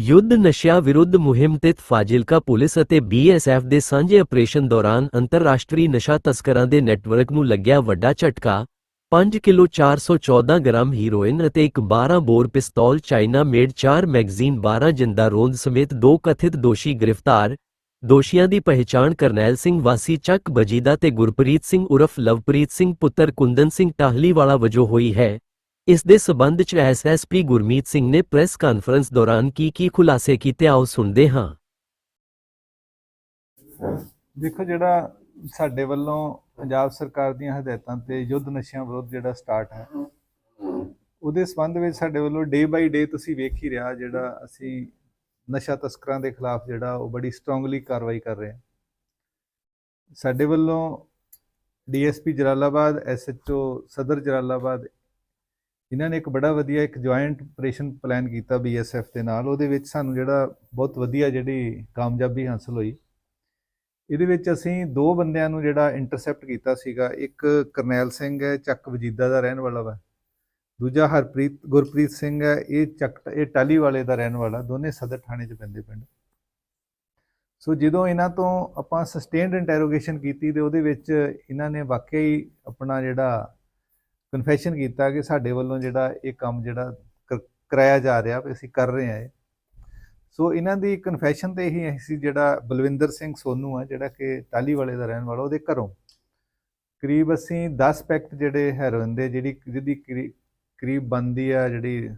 ਯੁੱਧ ਨਸ਼ਿਆਂ ਵਿਰੁੱਧ ਮੁਹਿੰਮ ਤਹਿਤ ਫਾਜ਼ਿਲਕਾ ਪੁਲਿਸ ਅਤੇ ਬੀਐਸਐਫ ਦੇ ਸਾਂਝੇ ਆਪਰੇਸ਼ਨ ਦੌਰਾਨ ਅੰਤਰਰਾਸ਼ਟਰੀ ਨਸ਼ਾ ਤਸਕਰਾਂ ਦੇ ਨੈਟਵਰਕ ਨੂੰ ਲੱਗਿਆ ਵੱਡਾ ਝਟਕਾ 5 ਕਿਲੋ 414 ਗ੍ਰਾਮ ਹੀਰੋਇਨ ਅਤੇ ਇੱਕ 12 ਬੋਰ ਪਿਸਤੌਲ ਚਾਈਨਾ ਮੇਡ 4 ਮੈਗਜ਼ੀਨ 12 ਜਿੰਦਾ ਰੋਂਦ ਸਮੇਤ ਦੋ ਕਥਿਤ ਦੋਸ਼ੀ ਗ੍ਰਿਫਤਾਰ, ਦੋਸ਼ੀਆਂ ਦੀ ਪਹਿਚਾਣ ਕਰਨੈਲ ਸਿੰਘ ਵਾਸੀ ਚੱਕ ਬਜੀਦਾ ਤੇ ਗੁਰਪ੍ਰੀਤ ਸਿੰਘ ਉਰਫ ਲਵਪ੍ਰੀਤ ਸਿੰਘ ਪੁੱਤਰ ਕੁੰਦਨ ਸਿੰਘ ਟਾਹਲੀਵਾਲਾ ਵਜੋਂ ਹੋਈ ਹੈ। ਇਸ ਦੇ ਸਬੰਧ ਚ ਐਸਐਸਪੀ ਗੁਰਮੀਤ ਸਿੰਘ ਨੇ ਪ੍ਰੈਸ ਕਾਨਫਰੰਸ ਦੌਰਾਨ ਕੀ ਕੀ ਖੁਲਾਸੇ ਕੀਤੇ ਆਓ ਸੁਣਦੇ ਹਾਂ। ਦੇਖੋ ਜਿਹੜਾ ਸਾਡੇ ਵੱਲੋਂ ਪੰਜਾਬ ਸਰਕਾਰ ਦੀਆਂ ਹਦਾਇਤਾਂ ਤੇ ਯੁੱਧ ਨਸ਼ਿਆਂ ਵਿਰੁੱਧ ਜਿਹੜਾ ਸਟਾਰਟ ਹੈ, ਉਹਦੇ ਸੰਬੰਧ ਵਿੱਚ ਸਾਡੇ ਵੱਲੋਂ ਡੇ ਬਾਈ ਡੇ ਤੁਸੀਂ ਵੇਖ ਹੀ ਰਿਹਾ ਜਿਹੜਾ ਅਸੀਂ ਨਸ਼ਾ ਤਸਕਰਾਂ ਦੇ ਖਿਲਾਫ ਜਿਹੜਾ ਉਹ ਬੜੀ ਸਟਰੋਂਗਲੀ ਕਾਰਵਾਈ ਕਰ ਰਹੇ ਹਾਂ। ਸਾਡੇ ਵੱਲੋਂ ਡੀਐਸਪੀ ਜਲਾਲਾਬਾਦ ਐਸਐਚਓ ਸਦਰ ਜਲਾਲਾਬਾਦ ਇਹਨਾਂ ਨੇ ਇੱਕ ਬੜਾ ਵਧੀਆ ਇੱਕ ਜੁਆਇੰਟ ਆਪਰੇਸ਼ਨ ਪਲਾਨ ਕੀਤਾ ਬੀਐਸਐਫ ਦੇ ਨਾਲ, ਉਹਦੇ ਵਿੱਚ ਸਾਨੂੰ ਜਿਹੜਾ ਬਹੁਤ ਵਧੀਆ ਜਿਹੜੀ ਕਾਮਯਾਬੀ ਹਾਸਲ ਹੋਈ। ਇਹਦੇ ਵਿੱਚ ਅਸੀਂ ਦੋ ਬੰਦਿਆਂ ਨੂੰ ਜਿਹੜਾ ਇੰਟਰਸੈਪਟ ਕੀਤਾ ਸੀਗਾ, ਇੱਕ ਕਰਨੈਲ ਸਿੰਘ ਹੈ, ਚੱਕ ਵਜੀਦਾ ਦਾ ਰਹਿਣ ਵਾਲਾ ਵਾ। ਦੂਜਾ ਹਰਪ੍ਰੀਤ, ਗੁਰਪ੍ਰੀਤ ਸਿੰਘ ਹੈ, ਇਹ ਚੱਕ, ਇਹ ਟਾਲੀ ਵਾਲੇ ਦਾ ਰਹਿਣ ਵਾਲਾ, ਦੋਨੇ ਸਦਰ ਥਾਣੇ 'ਚ ਪੈਂਦੇ ਪਿੰਡ। ਸੋ ਜਦੋਂ ਇਹਨਾਂ ਤੋਂ ਆਪਾਂ ਸਸਟੇਨਡ ਇੰਟਰੋਗੇਸ਼ਨ ਕੀਤੀ ਤੇ ਉਹਦੇ ਵਿੱਚ ਇਹਨਾਂ ਨੇ ਵਾਕਿਆ ਹੀ ਆਪਣਾ ਜਿਹੜਾ ਕਨਫੈਸ਼ਨ ਕੀਤਾ ਕਿ ਸਾਡੇ ਵੱਲੋਂ ਜਿਹੜਾ ਇਹ ਕੰਮ ਜਿਹੜਾ ਕ- ਕਰਾਇਆ ਜਾ ਰਿਹਾ ਵੀ ਅਸੀਂ ਕਰ ਰਹੇ ਹਾਂ ਇਹ। ਸੋ ਇਹਨਾਂ ਦੀ ਕਨਫੈਸ਼ਨ ਤੇ ਹੀ ਅਸੀਂ ਜਿਹੜਾ ਬਲਵਿੰਦਰ ਸਿੰਘ ਸੋਨੂ ਆ, ਜਿਹੜਾ ਕਿ ਟਾਲੀ ਵਾਲੇ ਦਾ ਰਹਿਣ ਵਾਲਾ, ਉਹਦੇ ਘਰੋਂ ਕਰੀਬ ਅਸੀਂ 10 ਪੈਕਟ ਜਿਹੜੇ ਹੈਰੋਇਨ ਦੇ, ਜਿਹੜੀ ਜਿਹਦੀ ਕਰੀ- ਕਰੀਬ ਬੰਦੀ ਆ ਜਿਹੜੀ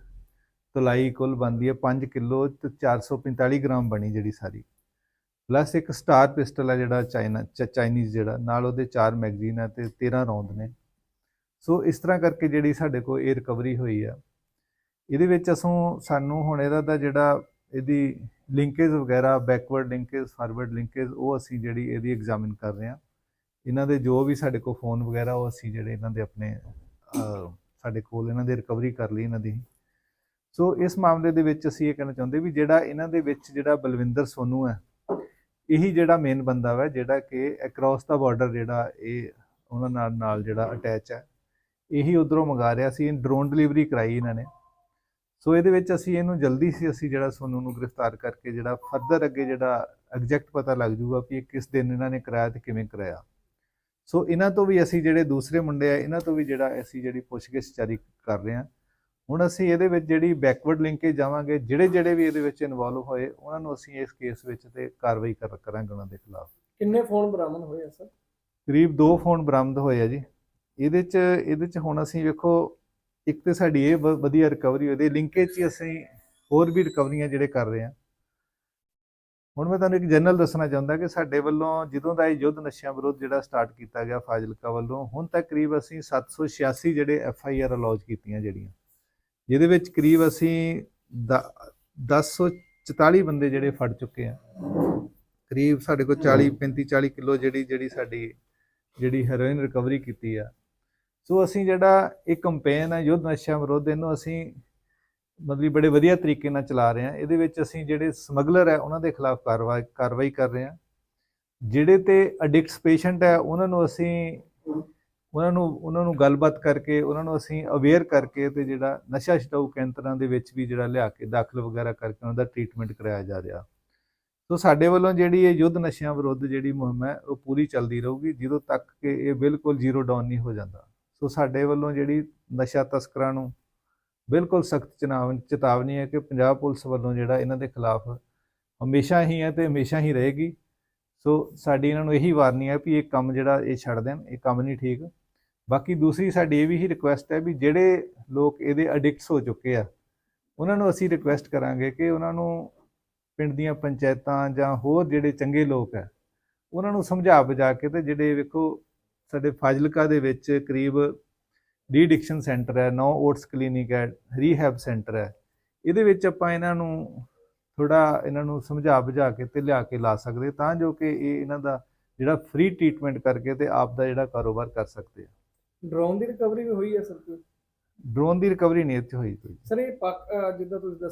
ਤਲਾਈ ਕੁੱਲ ਬੰਦੀ ਆ 5 ਕਿਲੋ ਤੇ 445 ਗ੍ਰਾਮ ਬਣੀ ਜਿਹੜੀ ਸਾਰੀ। ਪਲੱਸ ਇੱਕ ਸਟਾਰ ਪਿਸਟਲ ਆ ਜਿਹੜਾ ਚਾਈਨਾ, ਚ- ਚਾਈਨੀਜ਼ ਜਿਹੜਾ, ਨਾਲ ਉਹਦੇ 4 ਮੈਗਜ਼ੀਨ ਆ ਤੇ 13 ਰੌਂਦ ਨੇ। ਸੋ ਇਸ ਤਰ੍ਹਾਂ ਕਰਕੇ ਜਿਹੜੀ ਸਾਡੇ ਕੋਲ ਇਹ ਰਿਕਵਰੀ ਹੋਈ ਆ, ਇਹਦੇ ਵਿੱਚ ਅਸੋਂ ਸਾਨੂੰ ਹੁਣ ਇਹਦਾ ਦਾ ਜਿਹੜਾ ਇਹਦੀ ਲਿੰਕੇਜ ਵਗੈਰਾ ਬੈਕਵਰਡ ਲਿੰਕੇਜ ਫਾਰਵਰਡ ਲਿੰਕੇਜ ਉਹ ਅਸੀਂ ਜਿਹੜੀ ਇਹਦੀ ਐਗਜ਼ਾਮਿਨ ਕਰ ਰਹੇ ਹਾਂ। ਇਹਨਾਂ ਦੇ ਜੋ ਵੀ ਸਾਡੇ ਕੋਲ ਫੋਨ ਵਗੈਰਾ, ਉਹ ਅਸੀਂ ਜਿਹੜੇ ਇਹਨਾਂ ਦੇ ਆਪਣੇ ਸਾਡੇ ਕੋਲ ਇਹਨਾਂ ਦੀ ਰਿਕਵਰੀ ਕਰ ਲਈ ਇਹਨਾਂ ਦੀ। ਸੋ ਇਸ ਮਾਮਲੇ ਦੇ ਵਿੱਚ ਅਸੀਂ ਇਹ ਕਹਿਣਾ ਚਾਹੁੰਦੇ ਵੀ ਜਿਹੜਾ ਇਹਨਾਂ ਦੇ ਵਿੱਚ ਜਿਹੜਾ ਬਲਵਿੰਦਰ ਸੋਨੂ ਹੈ, ਇਹੀ ਜਿਹੜਾ ਮੇਨ ਬੰਦਾ ਵਾ, ਜਿਹੜਾ ਕਿ ਅਕ੍ਰੋਸ ਦਾ ਬਾਰਡਰ ਜਿਹੜਾ ਇਹ, ਉਹਨਾਂ ਨਾਲ ਨਾਲ ਜਿਹੜਾ ਅਟੈਚ ਹੈ। ਇਹੀ ਉਧਰੋਂ ਮੰਗਾ ਰਿਹਾ ਸੀ ਡਰੋਨ ਡਿਲੀਵਰੀ ਕਰਾਈ ਇਹਨਾਂ ਨੇ। ਸੋ ਇਹਦੇ ਵਿੱਚ ਅਸੀਂ ਇਹਨੂੰ ਜਲਦੀ ਸੀ ਅਸੀਂ ਜਿਹੜਾ ਸੋਨੂ ਨੂੰ ਗ੍ਰਿਫਤਾਰ ਕਰਕੇ ਜਿਹੜਾ ਫਰਦਰ ਅੱਗੇ ਜਿਹੜਾ ਐਗਜ਼ੈਕਟ ਪਤਾ ਲੱਗ ਜੂਗਾ ਕਿ ਇਹ ਕਿਸ ਦਿਨ ਇਹਨਾਂ ਨੇ ਕਰਾਇਆ ਤੇ ਕਿਵੇਂ ਕਰਾਇਆ। ਸੋ ਇਹਨਾਂ ਤੋਂ ਵੀ ਅਸੀਂ ਜਿਹੜੇ ਦੂਸਰੇ ਮੁੰਡੇ ਆ ਇਹਨਾਂ ਤੋਂ ਵੀ ਜਿਹੜਾ ਅਸੀਂ ਜਿਹੜੀ ਪੁੱਛਗਿੱਛ ਜਾਰੀ ਕਰ ਰਹੇ ਹਾਂ। ਹੁਣ ਅਸੀਂ ਇਹਦੇ ਵਿੱਚ ਜਿਹੜੀ ਬੈਕਵਰਡ ਲਿੰਕੇਜ ਜਾਵਾਂਗੇ ਜਿਹੜੇ ਜਿਹੜੇ ਵੀ ਇਹਦੇ ਵਿੱਚ ਇਨਵੋਲਵ ਹੋਏ ਉਹਨਾਂ ਨੂੰ ਅਸੀਂ ਇਸ ਕੇਸ ਵਿੱਚ ਤੇ ਕਾਰਵਾਈ ਕਰ ਕਰਾਂਗੇ ਉਹਨਾਂ ਦੇ ਖਿਲਾਫ। ਕਿੰਨੇ ਫੋਨ ਬਰਾਮਦ ਹੋਏ ਆ ਸਰ? ਕਰੀਬ 2 ਫੋਨ ਬਰਾਮਦ ਹੋਏ ਆ ਜੀ। ਇਹਦੇ ਚ ਇਹਦੇ ਚ ਹੁਣ ਅਸੀਂ ਵੇਖੋ, ਇੱਕ ਤੇ ਸਾਡੀ ਇਹ ਵ- ਵਧੀਆ ਰਿਕਵਰੀ ਹੋਈ ਦੀ ਲਿੰਕੇਜ 'ਚ ਹੀ ਅਸੀਂ ਹੋਰ ਵੀ ਰਿਕਵਰੀਆਂ ਜਿਹੜੇ ਕਰ ਰਹੇ ਹਾਂ ਹੁਣ ਮੈਂ ਤੁਹਾਨੂੰ ਇੱਕ ਜਨਰਲ ਦੱਸਣਾ ਚਾਹੁੰਦਾ ਕਿ ਸਾਡੇ ਵੱਲੋਂ ਜਦੋਂ ਦਾ ਇਹ ਯੁੱਧ ਨਸ਼ਿਆਂ ਵਿਰੁੱਧ ਜਿਹੜਾ ਸਟਾਰਟ ਕੀਤਾ ਗਿਆ ਫਾਜ਼ਿਲਕਾ ਵੱਲੋਂ, ਹੁਣ ਤੱਕ ਕਰੀਬ ਅਸੀਂ 786 ਜਿਹੜੇ ਐਫ ਆਈ ਆਰ ਅਲੌਜ ਕੀਤੀਆਂ ਜਿਹੜੀਆਂ, ਜਿਹਦੇ ਵਿੱਚ ਕਰੀਬ ਅਸੀਂ 1044 ਬੰਦੇ ਜਿਹੜੇ ਫੜ ਚੁੱਕੇ ਆ। ਕਰੀਬ ਸਾਡੇ ਕੋਲ 40 35 40 ਕਿਲੋ ਜਿਹੜੀ ਜਿਹੜੀ ਸਾਡੀ, ਜਿਹੜੀ ਹੈਰੋਇਨ ਰਿਕਵਰੀ ਕੀਤੀ ਆ। ਸੋ ਅਸੀਂ ਜਿਹੜਾ ਇਹ ਕੰਪੇਨ ਹੈ ਯੁੱਧ ਨਸ਼ਿਆਂ ਵਿਰੁੱਧ, ਇਹਨੂੰ ਅਸੀਂ ਮਤਲਬ ਬੜੇ ਵਧੀਆ ਤਰੀਕੇ ਨਾਲ ਚਲਾ ਰਹੇ ਹਾਂ। ਇਹਦੇ ਵਿੱਚ ਅਸੀਂ ਜਿਹੜੇ ਸਮਗਲਰ ਹੈ, ਉਹਨਾਂ ਦੇ ਖਿਲਾਫ ਕਾਰਵਾਈ ਕਾਰਵਾਈ ਕਰ ਰਹੇ ਹਾਂ। ਜਿਹੜੇ ਤੇ ਐਡਿਕਟਸ ਪੇਸ਼ੈਂਟ ਹੈ, ਉਹਨਾਂ ਨੂੰ ਅਸੀਂ, ਉਹਨਾਂ ਨੂੰ ਉਹਨਾਂ ਨੂੰ ਗੱਲਬਾਤ ਕਰਕੇ, ਉਹਨਾਂ ਨੂੰ ਅਸੀਂ ਅਵੇਅਰ ਕਰਕੇ ਤੇ ਜਿਹੜਾ ਨਸ਼ਾ ਛਡਾਊ ਕੇਂਦਰਾਂ ਦੇ ਵਿੱਚ ਵੀ ਜਿਹੜਾ ਲਿਆ ਕੇ ਦਾਖਲ ਵਗੈਰਾ ਕਰਕੇ ਉਹਨਾਂ ਦਾ ਟ੍ਰੀਟਮੈਂਟ ਕਰਾਇਆ ਜਾ ਰਿਹਾ। ਸੋ ਸਾਡੇ ਵੱਲੋਂ ਜਿਹੜੀ ਇਹ ਯੁੱਧ ਨਸ਼ਿਆਂ ਵਿਰੁੱਧ ਜਿਹੜੀ ਮੁਹਿੰਮ ਹੈ, ਉਹ ਪੂਰੀ ਚੱਲਦੀ ਰਹੂਗੀ, ਜਦੋਂ ਤੱਕ ਕਿ ਇਹ ਬਿਲਕੁਲ ਜ਼ੀਰੋ ਡਾਊਨ ਨਹੀਂ ਹੋ ਜਾਂਦਾ। ਸੋ ਸਾਡੇ ਵੱਲੋਂ ਜਿਹੜੀ ਨਸ਼ਾ ਤਸਕਰਾਂ ਨੂੰ ਬਿਲਕੁਲ ਸਖਤ ਚੇਤਾਵਨੀ ਚੇਤਾਵਨੀ ਹੈ ਕਿ ਪੰਜਾਬ ਪੁਲਿਸ ਵੱਲੋਂ ਜਿਹੜਾ ਇਹਨਾਂ ਦੇ ਖਿਲਾਫ ਹਮੇਸ਼ਾ ਹੀ ਹੈ ਤੇ ਹਮੇਸ਼ਾ ਹੀ ਰਹੇਗੀ। ਸੋ ਸਾਡੀ ਇਹਨਾਂ ਨੂੰ ਇਹੀ ਵਾਰਨੀ ਹੈ ਵੀ ਇਹ ਕੰਮ ਜਿਹੜਾ ਇਹ ਛੱਡ ਦੇਣ, ਇਹ ਕੰਮ ਨਹੀਂ ਠੀਕ। ਬਾਕੀ ਦੂਸਰੀ ਸਾਡੀ ਇਹ ਵੀ ਹੀ ਰਿਕੁਐਸਟ ਹੈ ਵੀ ਜਿਹੜੇ ਲੋਕ ਇਹਦੇ ਐਡਿਕਟਸ ਹੋ ਚੁੱਕੇ ਆ, ਉਹਨਾਂ ਨੂੰ ਅਸੀਂ ਰਿਕੁਐਸਟ ਕਰਾਂਗੇ ਕਿ ਉਹਨਾਂ ਨੂੰ ਪਿੰਡ ਦੀਆਂ ਪੰਚਾਇਤਾਂ ਜਾਂ ਹੋਰ ਜਿਹੜੇ ਚੰਗੇ ਲੋਕ ਹੈ, ਉਹਨਾਂ ਨੂੰ ਸਮਝਾ ਬੁਝਾ ਕੇ ਤੇ ਜਿਹੜੇ ਵੇਖੋ ਸਾਡੇ ਫਾਜ਼ਿਲਕਾ ਦੇ ਵਿੱਚ ਕਰੀਬ ਡੀਡਿਕਸ਼ਨ ਸੈਂਟਰ ਹੈ ਨੌ ਓਟਸ ਕਲੀਨਿਕ ਹੈ ਰੀਹੈਬ ਸੈਂਟਰ ਹੈ। ਇਹਦੇ ਵਿੱਚ ਆਪਾਂ ਇਹਨਾਂ ਨੂੰ ਥੋੜਾ ਇਹਨਾਂ ਨੂੰ ਸਮਝਾ ਬੁਝਾ ਕੇ ਤੇ ਲਿਆ ਕੇ ਲਾ ਸਕਦੇ ਤਾਂ ਜੋ ਕਿ ਇਹ ਇਹਨਾਂ ਦਾ ਜਿਹੜਾ ਫ੍ਰੀ ਟ੍ਰੀਟਮੈਂਟ ਕਰਕੇ ਤੇ ਆਪ ਦਾ ਜਿਹੜਾ ਕਾਰੋਬਾਰ ਕਰ ਸਕਦੇ ਆ ਡਰੋਨ ਦੀ ਰਿਕਵਰੀ ਵੀ ਹੋਈ ਹੈ ਸਰ ਕੋਈ? ਡਰੋਨ ਦੀ ਰਿਕਵਰੀ ਨਹੀਂ ਇੱਥੇ ਹੋਈ ਕੋਈ। ਸਰ ਇਹ ਜਿੱਦਾਂ ਤੁਸੀਂ ਦੱਸਿਆ